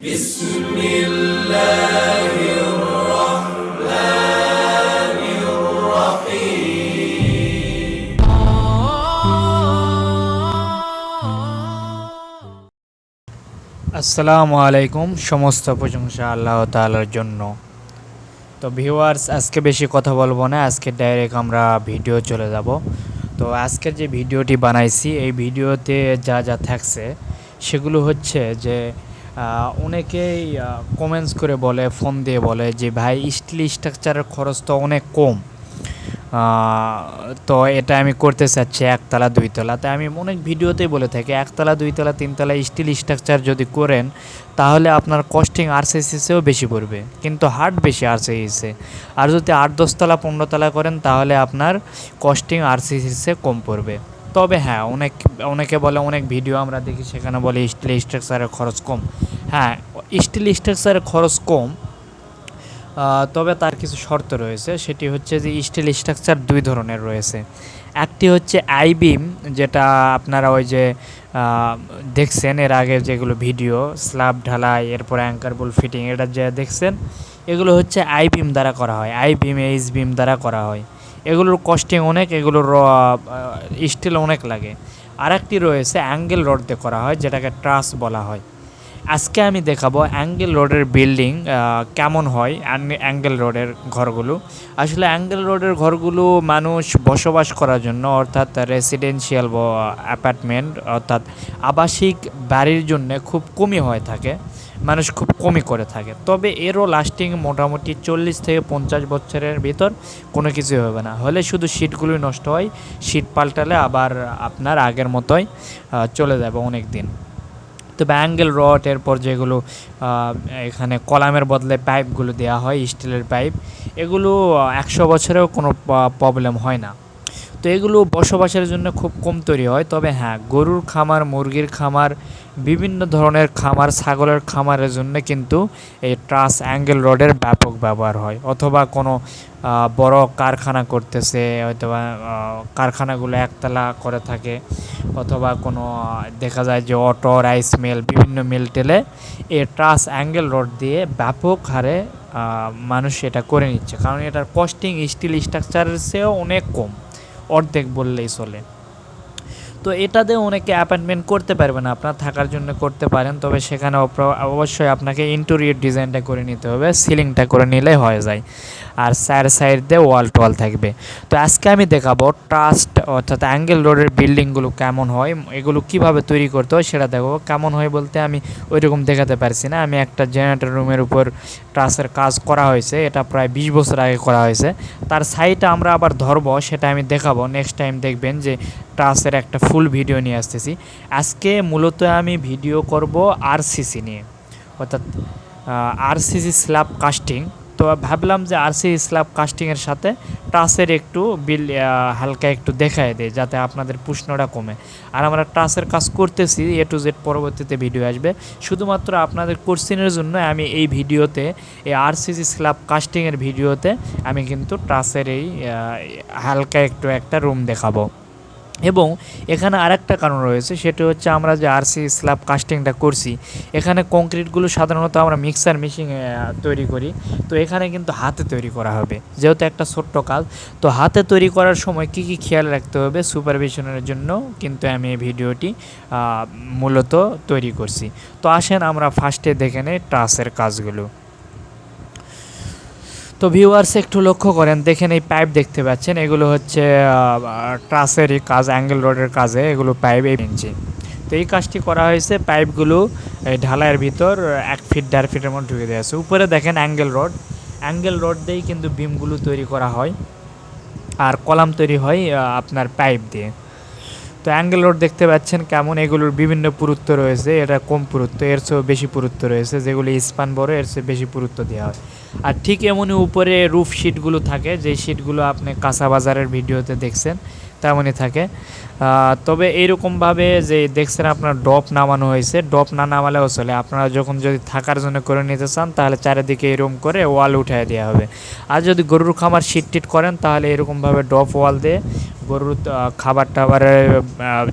بسم الله الرحمن الرحيم আসসালামু আলাইকুম সমস্ত প্রশংসা আল্লাহ তাআলার জন্য তো ভিউয়ার্স আজকে বেশি কথা বলবো না আজকে ডাইরেক্ট আমরা ভিডিও চলে যাব তো আজকের যে ভিডিওটি বানাইছি এই ভিডিওতে যা যা থাকছে সেগুলো হচ্ছে যে আহ, অনেকেই কমেন্টস করে বলে ফোন দিয়ে বলে যে, ভাই স্টিল স্ট্রাকচারের খরচ তো অনেক কম। তো এটা আমি করতে চাচ্ছি একতলা, দুইতলা। তাই আমি অনেক ভিডিওতেই বলে থাকি, একতলা, দুইতলা, তিনতলা স্টিল স্ট্রাকচার যদি করেন, তাহলে আপনার কস্টিং আরসিসিসেও বেশি পড়বে। কিন্তু হার্ড বেশি আরসিসিসে আর যদি আট দশতলা পনেরো তলা করেন, তাহলে আপনার কস্টিং আরসিসিসে কম পড়বে। তবে হ্যাঁ অনেক, অনেকে বলে, অনেক ভিডিও আমরা দেখি সেখানে বলে স্টিল স্ট্রাকচারের খরচ কম। হ্যাঁ স্টিল স্ট্রাকচারের খরচ কম তবে তার কিছু শর্ত রয়েছে। সেটি হচ্ছে যে স্টিল স্ট্রাকচার দুই ধরনের রয়েছে। একটি হচ্ছে আইবিম যেটা আপনারা ওই যে দেখছেন এর আগে যেগুলো ভিডিও স্ল্যাব ঢালাই, এরপর অ্যাঙ্কার বল ফিটিং এটা যে দেখছেন, এগুলো হচ্ছে আইবিম দ্বারা করা হয়। আইবিম এইচ বিম দ্বারা করা হয়। এগুলোর কস্টিং অনেক, এগুলোর স্টিল অনেক লাগে। আরেকটি রয়েছে অ্যাঙ্গেল রড দিয়ে করা হয়, যেটাকে ট্রাস বলা হয়। আজকে আমি দেখাবো অ্যাঙ্গেল রোডের বিল্ডিং কেমন হয় অ্যাঙ্গেল রোডের ঘরগুলো। আসলে অ্যাঙ্গেল রোডের ঘরগুলো মানুষ বসবাস করার জন্য, অর্থাৎ রেসিডেন্সিয়াল অ্যাপার্টমেন্ট অর্থাৎ আবাসিক বাড়ির জন্য খুব কমই হয়ে থাকে। মানুষ খুব কমই করে থাকে। তবে এরও লাস্টিং মোটামুটি চল্লিশ থেকে পঞ্চাশ বছরের ভিতর কোনো কিছুই হবে না। হলে শুধু সিটগুলোই নষ্ট হয় সিট পাল্টালে আবার আপনার আগের মতোই চলে যাবে অনেক দিন তবে অ্যাঙ্গেল রড এরপর যেগুলো এখানে কলামের বদলে পাইপগুলো দেওয়া হয় স্টিলের পাইপ এগুলো একশো বছরেও কোনো প্রবলেম হয় না। তো এগুলো বসবাসের জন্য খুব কম তৈরি হয়। তবে হ্যাঁ গরুর খামার মুরগির খামার বিভিন্ন ধরনের খামার ছাগলের খামারের জন্য কিন্তু এই ট্রাস অ্যাঙ্গেল রডের ব্যাপক ব্যবহার হয়। অথবা কোনো বড় কারখানা করতেছে হয়তো বা, আহ, কারখানাগুলো একতলা করে থাকে অথবা কোনো দেখা যায় যে অটো রাইস মিল বিভিন্ন মিল টেলে এই ট্রাস অ্যাঙ্গেল রড দিয়ে ব্যাপক হারে মানুষ এটা করে নিচ্ছে। কারণ এটার কস্টিং স্টিল স্ট্রাকচারের চেয়েও অনেক কম। অর্ধেক বললেই চলে। তো এটাতে অনেকে অ্যাপয়েন্টমেন্ট করতে পারবেন আপনার থাকার জন্য করতে পারেন, তবে সেখানে অবশ্যই আপনাকে ইন্টেরিয়র ডিজাইনটা করে নিতে হবে সিলিংটা করে নিলে হয়ে যায়। আর সাইড সাইড দিয়ে ওয়াল টোয়াল থাকবে। তো আজকে আমি দেখাবো ট্রাস্ট অর্থাৎ অ্যাঙ্গেল রোডের বিল্ডিংগুলো কেমন হয়, এগুলো কীভাবে তৈরি করতে হয় সেটা দেখাবো। কেমন হয় বলতে আমি ওইরকম দেখাতে পারছি না। আমি একটা জেনারেটর রুমের উপর ট্রাসের কাজ করা হয়েছে, এটা প্রায় বিশ বছর আগে করা হয়েছে। তার সাইটে আমরা আবার ধরবো, সেটা আমি দেখাবো। নেক্সট টাইম দেখবেন যে ট্রাসের একটা ফুল ভিডিও নিয়ে আসতেছি। আজকে মূলত আমি ভিডিও করব আরসিসি নিয়ে। অর্থাৎ আরসিসি স্ল্যাব কাস্টিং তো ভাবলাম যে আরসিসি স্ল্যাব কাস্টিংয়ের সাথে টাসের একটু বিল হালকা একটু দেখায় দেয় যাতে আপনাদের প্রশ্নটা কমে। আর আমরা টাসের কাজ করতেছি এ টু জেড পরবর্তীতে ভিডিও আসবে। শুধুমাত্র আপনাদের কোশ্চেনের জন্য আমি এই ভিডিওতে এই আরসিসি স্ল্যাব কাস্টিংয়ের ভিডিওতে আমি কিন্তু টাসের এই হালকা একটু একটা রুম দেখাবো। এবং এখানে আরেকটা কারণ রয়েছে, সেটা হচ্ছে আমরা যে আরসি স্ল্যাব কাস্টিংটা করছি, এখানে কংক্রিটগুলো সাধারণত আমরা মিক্সার মেশিনে তৈরি করি। তো এখানে কিন্তু হাতে তৈরি করা হবে, যেহেতু একটা ছোট্ট কাজ। তো হাতে তৈরি করার সময় কি কি খেয়াল রাখতে হবে সুপারভিশনের জন্য কিন্তু আমি এই ভিডিওটি মূলত তৈরি করছি। তো আসেন আমরা ফার্স্টে দেখে নেই ট্রাসের কাজগুলো। তো ভিউয়ার্স একটু লক্ষ্য করেন, দেখেন এই পাইপ দেখতে পাচ্ছেন, এগুলো হচ্ছে ট্রাসেরই কাজ অ্যাঙ্গেল রোডের কাজে এগুলো পাইপ এই ইঞ্চি তো এই কাজটি করা হয়েছে পাইপগুলো এই ঢালাইয়ের ভিতর এক ফিট দেড় ফিটের মধ্যে ঢুকে দেওয়া আছে। উপরে দেখেন অ্যাঙ্গেল রড অ্যাঙ্গেল রড দিয়েই কিন্তু বিমগুলো তৈরি করা হয়, আর কলাম তৈরি হয় আপনার পাইপ দিয়ে। তো অ্যাঙ্গেল রোড দেখতে পাচ্ছেন কেমন? এগুলোর বিভিন্ন পুরুত্ব রয়েছে। এটা কম পুরুত্ব, এর চেয়েও বেশি পুরুত্ব রয়েছে। যেগুলি স্পান বড়, এর চেয়ে বেশি পুরুত্ব দেওয়া হয়। আর ঠিক এমনই উপরে রুফ শিটগুলো থাকে, যে শিটগুলো আপনি কাঁচা বাজারের ভিডিওতে দেখছেন। তেমনই থাকে। তবে এইরকমভাবে যে দেখছেন আপনার ডপ নামানো হয়েছে ডপ না নামালেও চলে আপনারা যখন যদি থাকার জন্য করে নিতে চান, তাহলে চারিদিকে এরকম করে ওয়াল উঠিয়ে দেওয়া হবে। আর যদি গরুর খামার শিট টিট করেন, তাহলে এরকমভাবে ডপ ওয়াল দিয়ে গরুর খাবার টাবারের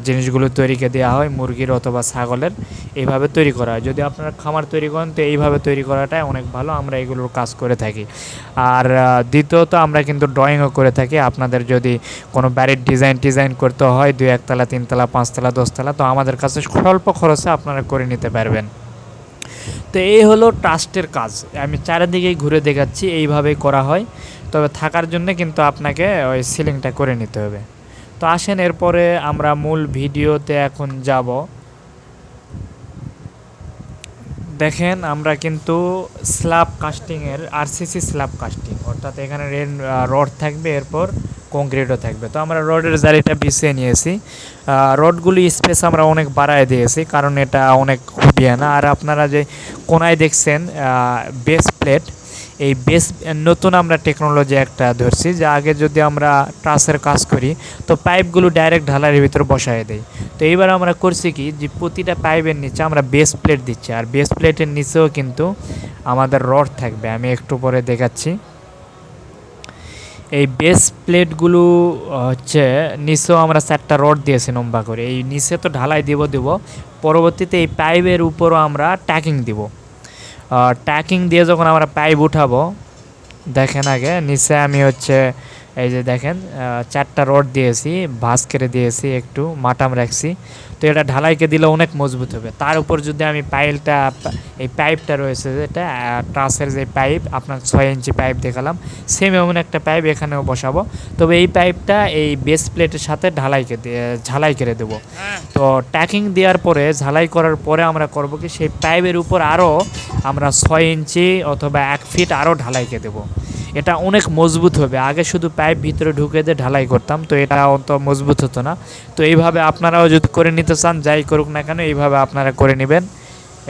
জিনিসগুলো তৈরিকে দেওয়া হয়, মুরগির অথবা ছাগলের, এইভাবে তৈরি করা হয়। যদি আপনারা খামার তৈরি করেন, তো এইভাবে তৈরি করাটাই অনেক ভালো, আমরা এগুলোর কাজ করে থাকি। আর দ্বিতীয়ত আমরা কিন্তু ড্রয়িংও করে থাকি। আপনাদের যদি কোনো বাড়ির ডিজাইন টিজাইন করতে হয়, দুই একতলা, তিনতলা, পাঁচতলা, দশতলা। তো আমাদের কাছে স্বল্প খরচে আপনারা করে নিতে পারবেন। তো এই হলো ট্রাস্টের কাজ। আমি চারিদিকেই ঘুরে দেখাচ্ছি, এইভাবেই করা হয়। তবে থাকার জন্য কিন্তু আপনাকে ওই সিলিংটা করে নিতে হবে। তো আসেন, এরপরে আমরা মূল ভিডিওতে এখন যাব। দেখেন, আমরা কিন্তু স্ল্যাব কাস্টিংয়ের আরসিসি স্ল্যাব কাস্টিং, অর্থাৎ এখানে রেন রড থাকবে। এরপর কংক্রিটও থাকবে। তো আমরা রডের জালিটা বিছিয়ে নিয়েছি। রডগুলি স্পেস আমরা অনেক বাড়ায় দিয়েছি, কারণ এটা অনেক খুবিয়ে না। আর আপনারা যে কোনায় দেখছেন বেস প্লেট এই বেস নতুন আমরা টেকনোলজি একটা ধরছি, যে আগে যদি আমরা ট্রাসের কাজ করি, তো পাইপগুলো ডাইরেক্ট ঢালাইয়ের ভিতরে বসায় দেই তো এইবার আমরা করছি কি, যে প্রতিটা পাইপের নিচে আমরা বেস প্লেট দিচ্ছি। আর বেস প্লেটের নিচেও কিন্তু আমাদের রড থাকবে। আমি একটু পরে দেখাচ্ছি। এই বেস প্লেটগুলো হচ্ছে, নিচেও আমরা চারটা রড দিয়েছি লম্বা করে। এই নিচে তো ঢালাই দিব দিব। পরবর্তীতে এই পাইপের উপরও আমরা ট্যাকিং দিব। ট্যাকিং দিয়ে যখন আমরা পাইপ উঠাবো, দেখেন আগে, নিচে আমি হচ্ছে এই যে দেখেন চারটা রড দিয়েছি ভাঁজ করে দিয়েছি একটু মাটাম রাখছি। তো এটা ঢালাইকে দিলে অনেক মজবুত হবে। তার উপর যদি আমি পাইলটা এই পাইপটা রয়েছে যেটা ট্রাসের যে পাইপ আপনার ছয় ইঞ্চি পাইপ দেখালাম সেম এমন একটা পাইপ এখানেও বসাবো। তবে এই পাইপটা এই বেস প্লেটের সাথে ঢালাইকে দিয়ে ঝালাই করে দেবো। তো ট্যাকিং দেওয়ার পরে ঝালাই করার পরে আমরা করব কি সেই পাইপের উপর আরও আমরা ছয় ইঞ্চি অথবা এক ফিট আরও ঢালাইকে দেবো। এটা অনেক মজবুত হবে। আগে শুধু পাইপ ভিতরে ঢুকে দিয়ে ঢালাই করতাম, তো এটা অত মজবুত হতো না। তো এইভাবে আপনারাও যদি করে নিতে চান, যাই করুক না কেন, এইভাবে আপনারা করে নেবেন।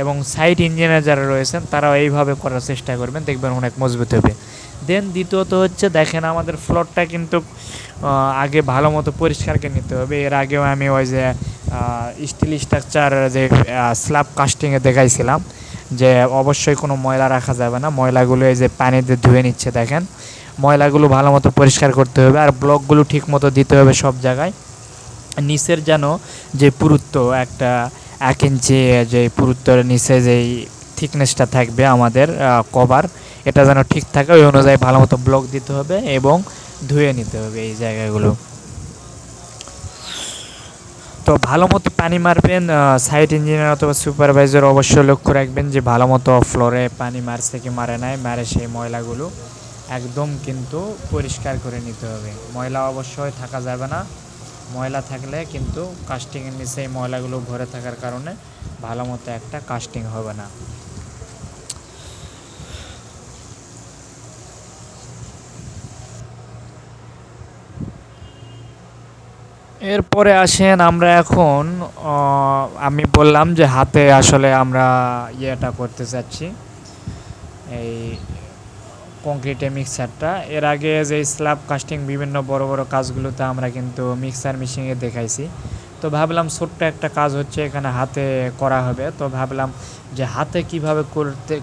এবং সাইট ইঞ্জিনিয়ার যারা রয়েছেন, তারাও এইভাবে করার চেষ্টা করবেন, দেখবেন অনেক মজবুত হবে। দেন দ্বিতীয়ত হচ্ছে, দেখেন আমাদের ফ্লোরটা কিন্তু আগে ভালো মতো পরিষ্কারকে নিতে হবে। এর আগেও আমি ওই যে স্টিল স্ট্রাকচার যে স্ল্যাব কাস্টিংয়ে দেখাইছিলাম। যে অবশ্যই কোনো ময়লা রাখা যাবে না। ময়লাগুলো এই যে পানিতে ধুয়ে নিচ্ছে, দেখেন। ময়লাগুলো ভালো মতো পরিষ্কার করতে হবে আর ব্লকগুলো ঠিক মতো দিতে হবে সব জায়গায়। নিচের যেন যে পুরুত্ব, একটা এক ইঞ্চি যে পুরুত্বর নিচে যেই থিকনেসটা থাকবে আমাদের কভার, এটা যেন ঠিক থাকে। ওই অনুযায়ী ভালো মতো ব্লক দিতে হবে এবং ধুয়ে নিতে হবে এই জায়গাগুলো। তো ভালো মতো পানি মারবেন সাইট ইঞ্জিনিয়ার অথবা সুপারভাইজার অবশ্যই লক্ষ্য রাখবেন যে ভালো মতো ফ্লোরে পানি মারছে কি মারে নাই, মারে সেই ময়লাগুলো একদম কিন্তু পরিষ্কার করে নিতে হবে। ময়লা অবশ্যই থাকা যাবে না, ময়লা থাকলে কিন্তু কাস্টিংয়ের নিচে এই ময়লাগুলো ভরে থাকার কারণে ভালো মতো একটা কাস্টিং হবে না। এরপরে আসেন আমরা এখন আমি বললাম যে হাতে আসলে আমরা ইয়েটা করতে চাচ্ছি। এই কংক্রিটে মিক্সারটা এর আগে যে স্ল্যাব কাস্টিং বিভিন্ন বড় বড় কাজগুলোতে আমরা কিন্তু মিক্সার মেশিনে দেখাইছি। তো ভাবলাম ছোট্ট একটা কাজ হচ্ছে এখানে হাতে করা হবে। তো ভাবলাম যে হাতে কীভাবে করতে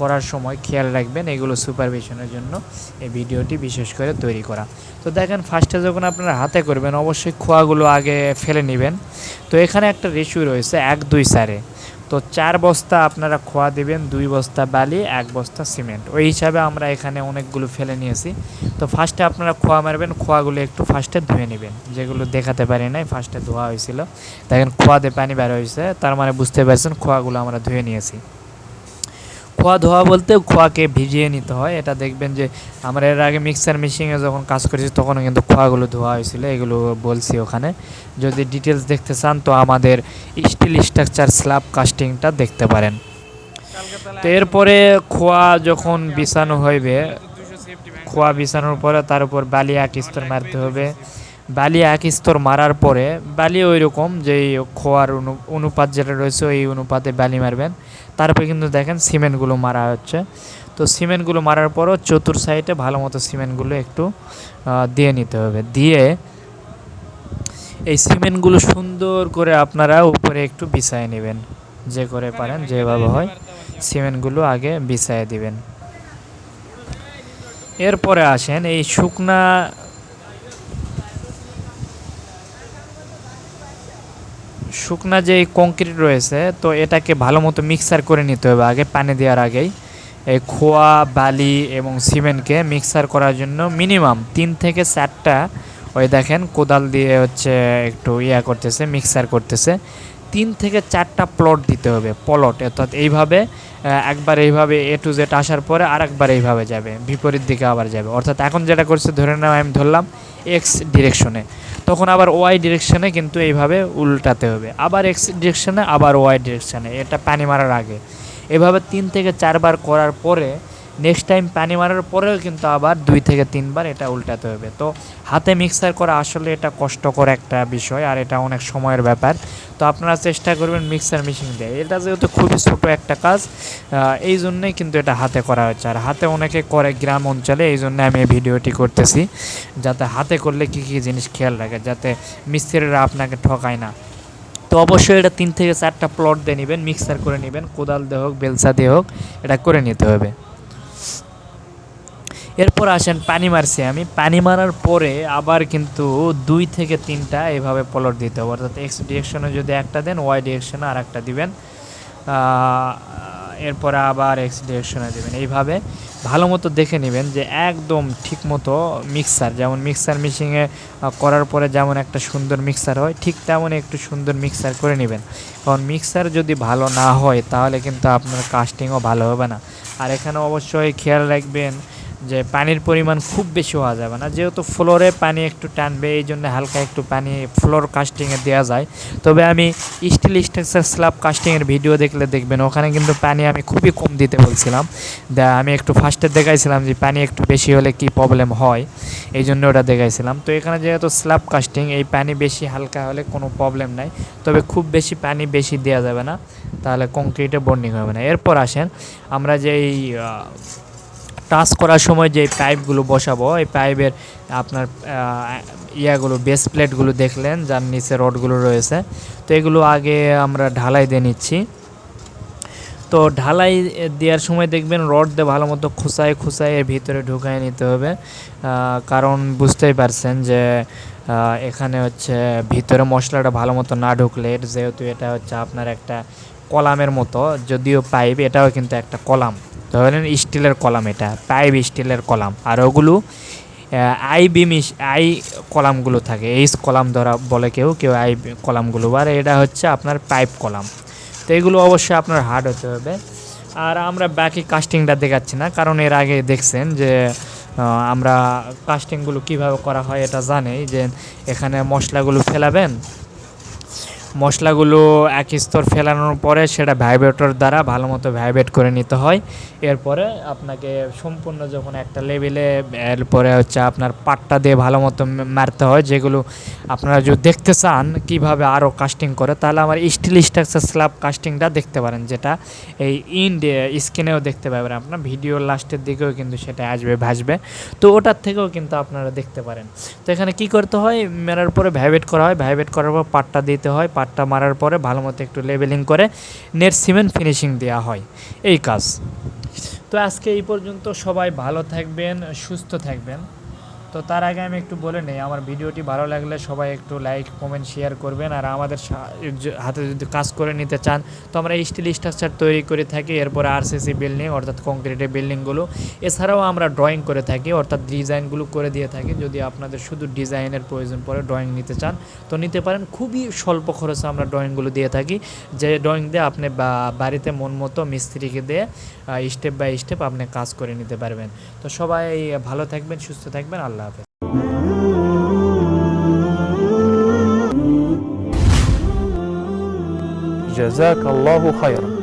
করার সময় খেয়াল রাখবেন এগুলো সুপারভিশনের জন্য এই ভিডিওটি বিশেষ করে তৈরি করা। তো দেখেন ফার্স্টে যখন আপনারা হাতে করবেন, অবশ্যই খোয়াগুলো আগে ফেলে নেবেন। তো এখানে একটা রেশিও রয়েছে এক দুই সারে তো চার বস্তা আপনারা খোয়া দেবেন, দুই বস্তা বালি, এক বস্তা সিমেন্ট। ওই হিসাবে আমরা এখানে অনেকগুলো ফেলে নিয়েছি। তো ফার্স্টে আপনারা খোয়া মারবেন, খোয়াগুলো একটু ফার্স্টে ধুয়ে নেবেন। যেগুলো দেখাতে পারি নাই, ফার্স্টে ধোয়া হয়েছিল। দেখেন খোয়াতে পানি বের হয়েছে, তার মানে বুঝতে পারছেন খোয়াগুলো আমরা ধুয়ে নিয়েছি। খোয়া ধোয়া বলতে খোয়াকে ভিজিয়ে নিতে হয়। এটা দেখবেন যে আমরা এর আগে মিক্সার মেশিনে যখন কাজ করেছি তখনও কিন্তু খোয়াগুলো ধোয়া হয়েছিল, এগুলো বলছি ওখানে। যদি ডিটেলস দেখতে চান তো আমাদের স্টিল স্ট্রাকচার স্ল্যাব কাস্টিংটা দেখতে পারেন। তো এরপরে খোয়া যখন বিছানো হইবে, খোয়া বিছানোর পরে তার উপর বালি এক স্তর মারতে হবে। বালি এক স্তর মারার পরে বালি ওই রকম যে খোয়ার অনু- অনুপাত যেটা রয়েছে ওই অনুপাতে বালি মারবেন। তারপরে কিন্তু দেখেন সিমেন্টগুলো মারা হচ্ছে। তো সিমেন্টগুলো মারার পরও চতুর সাইডে ভালো মতো সিমেন্টগুলো একটু দিয়ে নিতে হবে। দিয়ে এই সিমেন্টগুলো সুন্দর করে আপনারা উপরে একটু বিছায় নেবেন। যে করে পারেন যেভাবে হয়, সিমেন্টগুলো আগে বিছায় দিবেন। এরপরে আসেন এই শুকনা শুকনা যে কংক্রিট রয়েছে, তো এটাকে ভালো মতো মিক্সার করে নিতে হবে আগে, পানি দেওয়ার আগেই। এই খোয়া, বালি এবং সিমেন্টকে মিক্সার করার জন্য মিনিমাম তিন থেকে চারটা, ওই দেখেন, কোদাল দিয়ে হচ্ছে একটু ইয়া করতেছে মিক্সার করতেছে। তিন থেকে চারটা প্লট দিতে হবে প্লট অর্থাৎ এইভাবে একবার এইভাবে এ টু জেড আসার পরে আর একবার এইভাবে যাবে, বিপরীত দিকে আবার যাবে। অর্থাৎ এখন যেটা করছে, ধরে নাও আমি ধরলাম এক্স ডিরেকশনে তখন আবার ওয়াই ডিরেকশনে কিন্তু এইভাবে উল্টাতে হবে। আবার এক্স ডিরেকশনে আবার ওয়াই ডিরেকশনে এটা পানি মারার আগে। এভাবে তিন থেকে চারবার করার পরে নেক্সট টাইম পানি মারার পরেও কিন্তু আবার দুই থেকে তিনবার এটা উল্টাতে হবে। তো হাতে মিক্সার করা আসলে এটা কষ্টকর একটা বিষয় আর এটা অনেক সময়ের ব্যাপার। তো আপনারা চেষ্টা করবেন মিক্সার মেশিন দিয়ে। এটা যেহেতু খুবই ছোট একটা কাজ এই জন্যই কিন্তু এটা হাতে করা হচ্ছে আর হাতে অনেকে করে গ্রাম অঞ্চলে, এই জন্য আমি এই ভিডিওটি করতেছি। যাতে হাতে করলে কী কী জিনিস খেয়াল রাখে, যাতে মিস্ত্রিরা আপনাকে ঠকায় না। তো অবশ্যই এটা তিন থেকে চারটা প্লট দিয়ে নেবেন মিক্সার করে নেবেন। কোদাল দিয়ে হোক, বেলসা দিয়ে হোক, এটা করে নিতে হবে। এরপর আসেন পানি মারছি আমি। পানি মারার পরে আবার কিন্তু দুই থেকে তিনটা এভাবে প্লট দিতে হবে। অর্থাৎ এক্স ডিরেকশনে যদি একটা দেন ওয়াই ডিরেকশনে আর একটা দিবেন। এরপরে আবার এক্স ডিরেকশনে দেবেন। এইভাবে ভালো মতো দেখে নেবেন যে একদম ঠিক মতো মিক্সার যেমন মিক্সার মেশিনে করার পরে যেমন একটা সুন্দর মিক্সার হয়, ঠিক তেমন একটু সুন্দর মিক্সার করে নেবেন। কারণ মিক্সার যদি ভালো না হয়, তাহলে কিন্তু আপনার কাস্টিংও ভালো হবে না। আর এখানে অবশ্যই খেয়াল রাখবেন যে পানির পরিমাণ খুব বেশি হওয়া যাবে না। যেহেতু ফ্লোরে পানি একটু টানবে এই জন্য হালকা একটু পানি ফ্লোর কাস্টিংয়ে দেওয়া যায়। তবে আমি স্টিল স্ট্রাকচার স্ল্যাব কাস্টিংয়ের ভিডিও দেখলে দেখবেন ওখানে কিন্তু পানি আমি খুবই কম দিতে বলছিলাম। আমি একটু ফার্স্টে দেখাইছিলাম যে পানি একটু বেশি হলে কি প্রবলেম হয় এই জন্য ওটা দেখাইছিলাম। তো এখানে যেহেতু স্ল্যাব কাস্টিং এই পানি বেশি হালকা হলে কোনো প্রবলেম নাই। তবে খুব বেশি পানি বেশি দেওয়া যাবে না তাহলে কংক্রিটে বন্ডিং হবে না। এরপর আসেন আমরা যেই আহ, টাচ করার সময় যে পাইপগুলো বসাবো, এই পাইপের আপনার ইয়াগুলো বেস প্লেটগুলো দেখলেন, যার নিচে রডগুলো রয়েছে। তো এগুলো আগে আমরা ঢালাই দিয়ে নিচ্ছি। তো ঢালাই দেওয়ার সময় দেখবেন রড দিয়ে ভালো মতো খুসায় খুসায় এর ভিতরে ঢুকায় নিতে হবে। কারণ বুঝতেই পারছেন যে এখানে হচ্ছে ভিতরে মশলাটা ভালো মতো না ঢুকলে, যেহেতু এটা হচ্ছে আপনার একটা কলামের মতো, যদিও পাইপ এটাও কিন্তু একটা কলাম। ধরেন স্টিলের কলাম এটা, পাইপ স্টিলের কলাম। আর ওগুলো আই বিম আই কলামগুলো থাকে, এইচ কলাম ধরা বলে কেউ কেউ আই কলামগুলো। আর এটা হচ্ছে আপনার পাইপ কলাম। তো এগুলো অবশ্যই আপনার হার্ড হতে হবে। আর আমরা বাকি কাস্টিংটা দেখাচ্ছি না, কারণ এর আগে দেখছেন যে আমরা কাস্টিংগুলো কীভাবে করা হয় এটা জানেই, যে এখানে মশলাগুলো ফেলাবেন মশলাগুলো এক স্তর ফেলানোর পরে সেটা ভাইব্রেটর দ্বারা ভালো মতো ভাইব্রেট করে নিতে হয়। এরপরে আপনাকে সম্পূর্ণ যখন একটা লেভেলে এরপরে হচ্ছে আপনার পাটটা দিয়ে ভালো মতো মারতে হয়, যেগুলো আপনারা যদি দেখতে চান কীভাবে আরও কাস্টিং করে, তাহলে আমার স্টিল স্ট্রাকচার স্ল্যাব কাস্টিংটা দেখতে পারেন, যেটা এই ইন্ড স্ক্রিনেও দেখতে পাবেন আপনার। ভিডিওর লাস্টের দিকেও কিন্তু সেটা আসবে, ভাসবে। তো ওটার থেকেও কিন্তু আপনারা দেখতে পারেন। তো এখানে কি করতে হয়? মেরার পরে ভাইব্রেট করা হয়। ভাইব্রেট করার পর পাটটা দিতে হয়। পাটটা মারার পরে ভালো মতো একটু লেবেলিং করে নেট সিমেন্ট ফিনিশিং দেওয়া হয়। এই কাজ। তো আজকে এই পর্যন্ত সবাই ভালো থাকবেন, সুস্থ থাকবেন। তো তার আগে আমি একটু বলে নেই, আমার ভিডিওটি ভালো লাগলে সবাই একটু লাইক কমেন্ট শেয়ার করবেন, আর আমাদের হাতে যদি কাজ করে নিতে চান, তো আমরা স্টিল স্ট্রাকচার তৈরি করে থাকি, এরপরে আরসিসি বিল্ডিং অর্থাৎ কংক্রিটের বিল্ডিংগুলো এছাড়াও আমরা ড্রয়িং করে থাকি, অর্থাৎ ডিজাইনগুলো করে দিয়ে থাকি, যদি আপনাদের শুধু ডিজাইনের প্রয়োজন পড়ে ড্রয়িং নিতে চান, তো নিতে পারেন। খুবই স্বল্প খরচে আমরা ড্রয়িংগুলো দিয়ে থাকি, যে ড্রয়িং দিয়ে আপনি বাড়িতে মন মতো মিস্ত্রিকে দিয়ে স্টেপ বাই স্টেপ আপনি কাজ করে নিতে পারবেন। তো সবাই ভালো থাকবেন, সুস্থ থাকবেন, আল্লাহ جزاك الله خيرا.